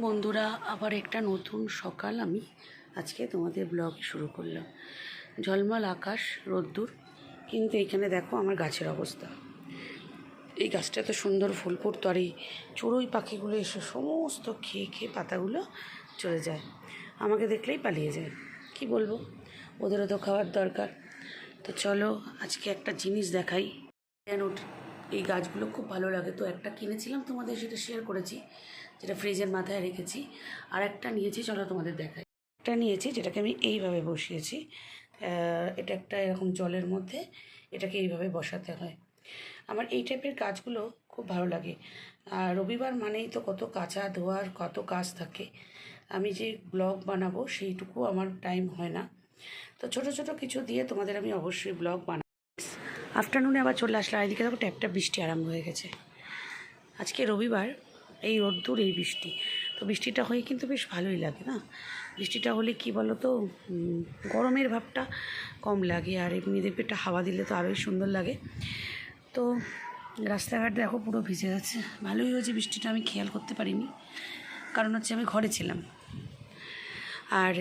বন্ধুরা, আবার একটা নতুন সকাল। আমি আজকে তোমাদের ব্লগ শুরু করলাম। ঝলমল আকাশ, রোদ্দুর, কিন্তু এখানে দেখো আমার গাছের অবস্থা। এই গাছটা তো সুন্দর ফুল ফুটতো, আর এই চড়ুই পাখিগুলো এসে সমস্ত খেয়ে খেয়ে পাতাগুলো চলে যায়। আমাকে দেখলেই পালিয়ে যায়। কি বলব? ওদেরও তো খাওয়ার দরকার। তো চলো আজকে একটা জিনিস দেখাই। এই গাছগুলো খুব ভালো লাগে। তো একটা কিনেছিলাম তোমাদের সেটা শেয়ার করেছি, যেটা ফ্রিজের মাথায় রেখেছি। আর একটা নিয়েছি, চলো তোমাদের দেখাই। একটা নিয়েছি, যেটাকে আমি এইভাবে বসিয়েছি। এটা একটা এরকম জলের মধ্যে এটাকে এইভাবে বসাতে হয়। আমার এই টাইপের কাজগুলো খুব ভালো লাগে। আর রবিবার মানেই তো কত কাঁচা ধোয়ার, কত কাজ থাকে। আমি যে ব্লগ বানাবো সেইটুকু আমার টাইম হয় না। তো ছোট ছোট কিছু দিয়ে তোমাদের আমি অবশ্যই ব্লগ বানাবো। আফটারনুনে আবার চলে আসলাম। এদিকে দেখো ট্যাপটা বৃষ্টি আরম্ভ হয়ে গেছে। আজকে রবিবার, এই রোদ্দুর, এই বৃষ্টি। তো বৃষ্টিটা হয়ে কিন্তু বেশ ভালোই লাগে, না? বৃষ্টিটা হলে কি বলো তো গরমের ভাবটা কম লাগে, আর এমনি দেখবে একটা হাওয়া দিলে তো আরোই সুন্দর লাগে। তো রাস্তাঘাট দেখো পুরো ভিজে যাচ্ছে। ভালোই হয়েছে বৃষ্টিটা, আমি খেয়াল করতে পারিনি। কারণ হচ্ছে আমি ঘরে ছিলাম। আর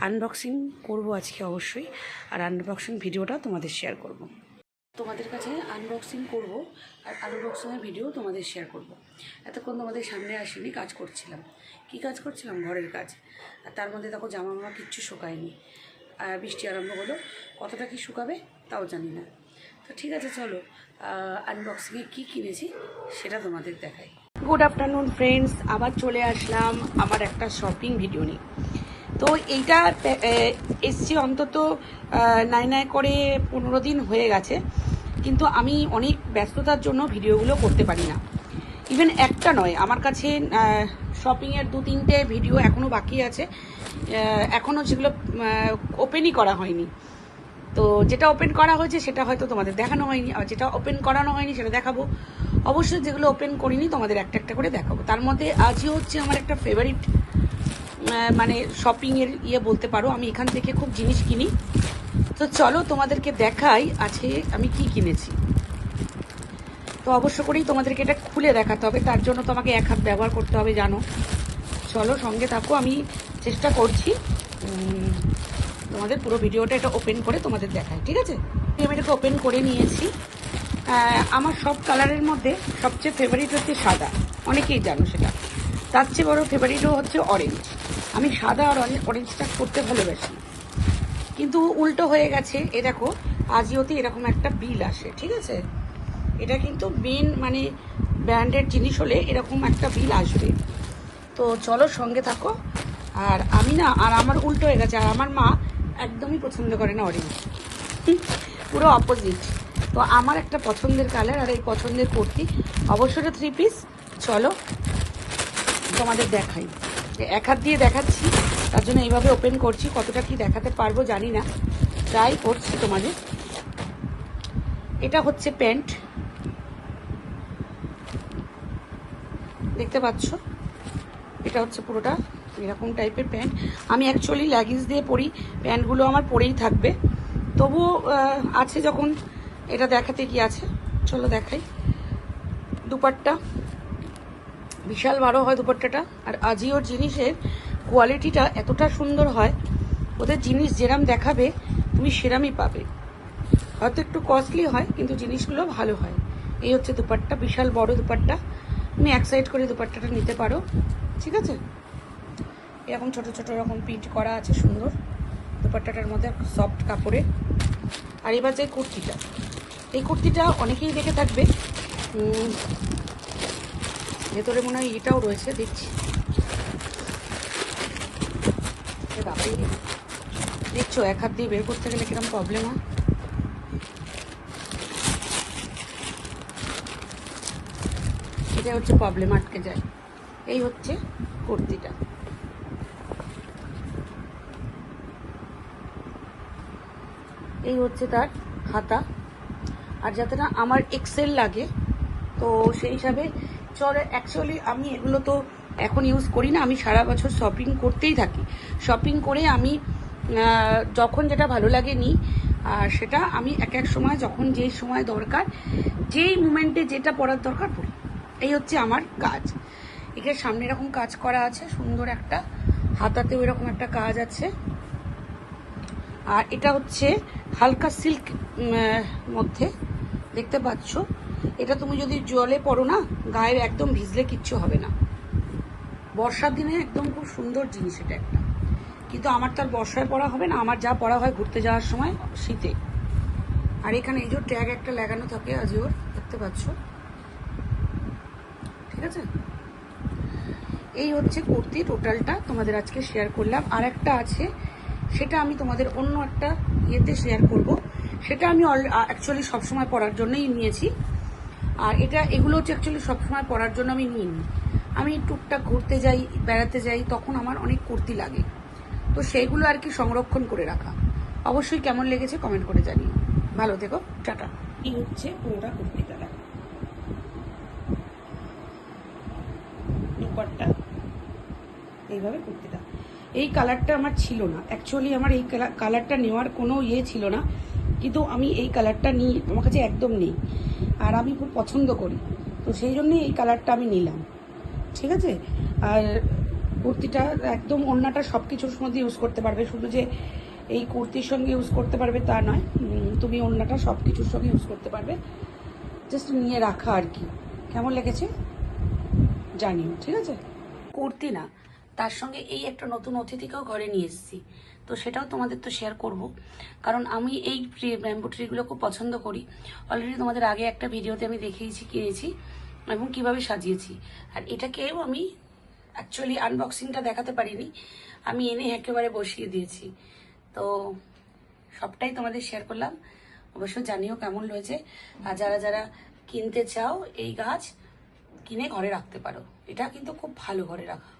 আনবক্সিং করব আজকে অবশ্যই। আর আনবক্সিং ভিডিওটা তোমাদের শেয়ার করব। তোমাদের কাছে আনবক্সিং করব আর আনবক্সিংয়ের ভিডিও তোমাদের শেয়ার করব। এতক্ষণ তোমাদের সামনে আসিনি, কাজ করছিলাম। কি কাজ করছিলাম? ঘরের কাজ। আর তার মধ্যে দেখো জামা মামা কিচ্ছু শুকায়নি। আর বৃষ্টি আরম্ভ হলো। কতটা কি শুকাবে তাও জানি না। তো ঠিক আছে, চলো আনবক্সিংয়ে কী কিনেছি সেটা তোমাদের দেখাই। গুড আফটারনুন ফ্রেন্ডস আবার চলে আসলাম আমার একটা শপিং ভিডিও নিয়ে। তো এইটা এসছি অন্তত নাই নাই করে পনেরো দিন হয়ে গেছে। কিন্তু আমি অনেক ব্যস্ততার জন্য ভিডিওগুলো করতে পারি না। ইভেন একটা নয়, আমার কাছে শপিংয়ের দু তিনটে ভিডিও এখনও বাকি আছে। এখনও যেগুলো ওপেনই করা হয়নি। তো যেটা ওপেন করা হয়েছে সেটা হয়তো তোমাদের দেখানো হয়নি, আর যেটা ওপেন করানো হয়নি সেটা দেখাবো। অবশ্যই যেগুলো ওপেন করিনি তোমাদের একটা একটা করে দেখাবো। তার মধ্যে আজই হচ্ছে আমার একটা ফেভারিট মানে শপিংয়ের ইয়ে বলতে পারো, আমি এখান থেকে খুব জিনিস কিনি। তো চলো তোমাদেরকে দেখাই আছে আমি কি কিনেছি। তো অবশ্য করেই তোমাদেরকে এটা খুলে দেখাতে হবে, তার জন্য তোমাকে এক হাত ব্যবহার করতে হবে, জানো। চলো সঙ্গে থাকো, আমি চেষ্টা করছি। তোমাদের পুরো ভিডিওটা এটা ওপেন করে তোমাদের দেখাই, ঠিক আছে? আমি এটাকে ওপেন করে নিয়েছি। আমার সব কালারের মধ্যে সবচেয়ে ফেভারিট হচ্ছে সাদা, অনেকেই জানো সেটা। তার চেয়ে বড় ফেভারিটও হচ্ছে অরেঞ্জ আমি সাদা আর অরে- অরেঞ্জটা করতে ভালোবাসি। কিন্তু উল্টো হয়ে গেছে, এ দেখো, আজিওতে এরকম একটা বিল আসে, ঠিক আছে? এটা কিন্তু মেন মানে ব্র্যান্ডের জিনিস হলে এরকম একটা বিল আসবে। তো চলো সঙ্গে থাকো। আর আমি না, আর আমার উল্টো হয়ে গেছে, আর আমার মা একদমই পছন্দ করে না অরেঞ্জ পুরো অপোজিট তো আমার একটা পছন্দের কালার আর এই পছন্দের কুর্তি। অবশ্যই থ্রি পিস চলো তোমাদের দেখাই। এক হাত দিয়ে দেখাচ্ছি তার জন্য এইভাবে ওপেন করছি কতটা কি দেখাতে পারব জানি না। ট্রাই করছি তোমাদের। এটা হচ্ছে প্যান্ট। দেখতে পাচ্ছ? এটা হচ্ছে পুরোটা এরকম টাইপের প্যান্ট। আমি অ্যাকচুয়ালি ল্যাগিংস দিয়ে পরি প্যান্টগুলো আমার পরেই থাকবে। আহ, আছে যখন এটা দেখাতে কি আছে? চলো দেখাই। দুপাট্টা। বিশাল বড় হয় দুপাট্টাটা। আর আজিওর জিনিসের কোয়ালিটিটা এতটা সুন্দর হয়, ওদের জিনিস যেরাম দেখাবে, তুমি সেরামই পাবে। হয়তো একটু কস্টলি হয়, কিন্তু জিনিসগুলো ভালো হয়। এই হচ্ছে দুপাট্টা, বিশাল বড় দুপাট্টা। তুমি এক সাইড করে দুপাট্টাটা নিতে পারো, ঠিক আছে? এরকম ছোট ছোট রকম প্রিন্ট করা আছে সুন্দর। দুপাট্টাটার মধ্যে সফট কাপড়ে। আর এবার যে কুর্তিটা। এই কুর্তিটা অনেকেই দেখে থাকবে। ভেতরে মনে হয় এটাও রয়েছে, দেখছি। দেখছ, এক হাত দিয়ে বের করতে গেলে কীরকম প্রবলেম হয়? এটা হচ্ছে প্রবলেম আটকে যায়। এই হচ্ছে কুর্তিটা। এই হচ্ছে তার হাতা আর যাতে না আমার এক্সেল লাগে, তো সেই হিসাবে চল অ্যাকচুয়ালি আমি এগুলো তো এখন ইউজ করি না, আমি সারা বছর শপিং করতেই থাকি। শপিং করে আমি যখন যেটা ভালো লাগে নিই, আর সেটা আমি এক এক সময়, যখন যেই সময় দরকার, যেই মুমেন্টে যেটা পড়ার দরকার পড়ি। এই হচ্ছে আমার কাজ। এখানে সামনে এরকম কাজ করা আছে, সুন্দর একটা। হাতাতেও এরকম একটা কাজ আছে। আর এটা হচ্ছে হালকা সিল্ক মধ্যে। দেখতে পাচ্ছ? এটা তুমি যদি জলে পড়ো না গায়ের একদম ভিজলে কিচ্ছু হবে না। বর্ষার দিনে একদম খুব সুন্দর জিনিস এটা একটা। কিন্তু আমার তো আর বর্ষায় পড়া হবে না, আমার যা পড়া হয় ঘুরতে যাওয়ার সময় শীতে। আর এখানে এই যে ট্যাগ একটা লাগানো থাকে আজিওর দেখতে পাচ্ছ? ঠিক আছে? এই হচ্ছে কুর্তি টোটালটা তোমাদের আজকে শেয়ার করলাম। আর একটা আছে, সেটা আমি তোমাদের অন্য একটা ইয়েতে শেয়ার করব। সেটা আমি অ্যাকচুয়ালি সবসময় পরার জন্যই নিয়েছি। আর এটা, এগুলো হচ্ছে অ্যাকচুয়ালি সবসময় পরার জন্য আমি নিইনি আমি টুকটাক ঘুরতে যাই, বেড়াতে যাই, তখন আমার অনেক কুর্তি লাগে। তো সেইগুলো আর কি সংরক্ষণ করে রাখা। অবশ্যই কেমন লেগেছে কমেন্ট করে জানিও। ভালো থেকো, টাটা। এই হচ্ছে পুরোটা কুর্তিটা, দেখো। দুপাট্টা, এইভাবে কুর্তিটা। এই কালারটা আমার ছিল না। অ্যাকচুয়ালি আমার এই কালারটা নেওয়ার কোনো ইয়ে ছিল না। কিন্তু আমি এই কালারটা নিই, আমার কাছে একদম নেই। আর আমি খুব পছন্দ করি। তো সেই জন্যই এই কালারটা আমি নিলাম। ঠিক আছে? আর কুর্তিটা একদম অন্যটা সব কিছুর মধ্যে ইউজ করতে পারবে। শুধু যে এই কুর্তির সঙ্গে ইউজ করতে পারবে তা নয় তুমি অন্যটা সব কিছুর সঙ্গে ইউজ করতে পারবে। জাস্ট নিয়ে রাখা আর কি। কেমন লেগেছে? জানিও, ঠিক আছে? কুর্তি না। তার সঙ্গে এই একটা নতুন অতিথিকেও ঘরে নিয়ে এসেছি। তো সেটাও তোমাদের তো শেয়ার করব। কারণ আমি এই ব্যাম্বু ট্রিগুলো খুব পছন্দ করি। অলরেডি তোমাদের আগে একটা ভিডিওতে আমি দেখিয়েছি, কিনেছি এবং কীভাবে সাজিয়েছি। আর এটাকেও আমি অ্যাকচুয়ালি আনবক্সিংটা দেখাতে পারিনি। আমি এনে একেবারে বসিয়ে দিয়েছি। তো সবটাই তোমাদের শেয়ার করলাম। অবশ্য জানিও কেমন রয়েছে। আর যারা যারা কিনতে চাও এই গাছ কিনে ঘরে রাখতে পারো। এটা কিন্তু খুব ভালো ঘরে রাখা।